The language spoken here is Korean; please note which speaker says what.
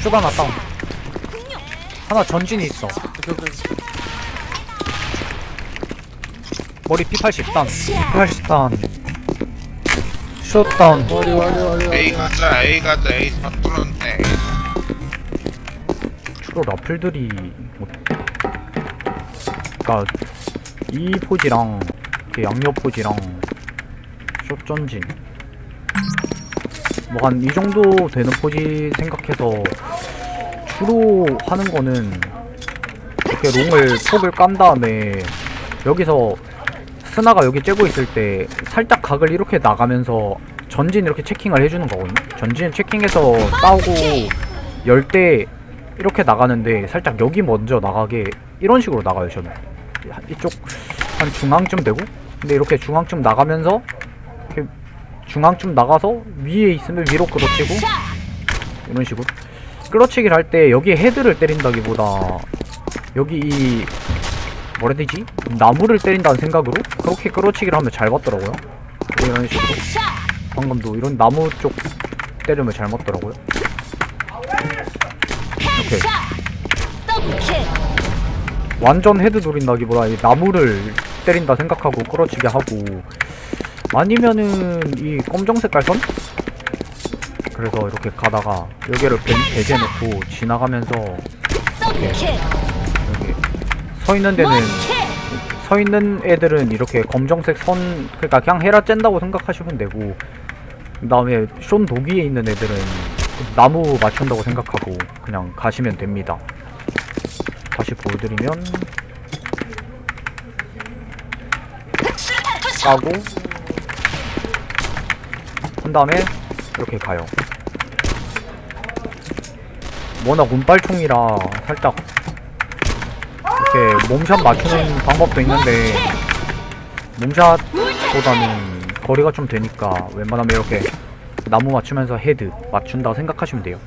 Speaker 1: 쇼가 나다 하나 전진이 있어. 머리 피 80, 단 P80단 숏다운.
Speaker 2: 와리 와리 와리.
Speaker 3: A 가자 A 가자. A 다 뚫었네.
Speaker 1: 주로 라플들이 그니까 이 포지랑 양옆 포지랑 쇼 전진. 뭐 한 이 정도 되는 포지 생각해서 주로 하는 거는 이렇게 롱을 폭을 깐 다음에 여기서 스나가 여기 째고 있을 때 살짝 각을 이렇게 나가면서 전진 이렇게 체킹을 해주는 거거든요. 전진 체킹해서 싸우고 열 때 이렇게 나가는데 살짝 여기 먼저 나가게 이런 식으로 나가요 저는. 이쪽 한 중앙쯤 되고? 근데 이렇게 중앙쯤 나가면서 중앙쯤 나가서 위에 있으면 위로 끌어치고 이런 식으로. 끌어치기를 할 때 여기에 헤드를 때린다기보다 여기 이 뭐라 해야 되지? 나무를 때린다는 생각으로 그렇게 끌어치기를 하면 잘 맞더라고요. 이런 식으로. 방금도 이런 나무 쪽 때리면 잘 맞더라고요. 이렇게 완전 헤드 노린다기보다 이 나무를 때린다 생각하고 끌어치기 하고 아니면은 이 검정 색깔 선? 그래서 이렇게 가다가 여기를 배, 배제놓고 지나가면서 이렇게 여기 서 있는 데는 서 있는 애들은 이렇게 검정색 선 그러니까 그냥 헤라 쨘다고 생각하시면 되고 그 다음에 숀 도기에 있는 애들은 나무 맞춘다고 생각하고 그냥 가시면 됩니다. 다시 보여드리면 까고 한 다음에 이렇게 가요. 워낙 운빨총이라 살짝 이렇게 몸샷 맞추는 방법도 있는데 몸샷보다는 거리가 좀 되니까 웬만하면 이렇게 나무 맞추면서 헤드 맞춘다 생각하시면 돼요.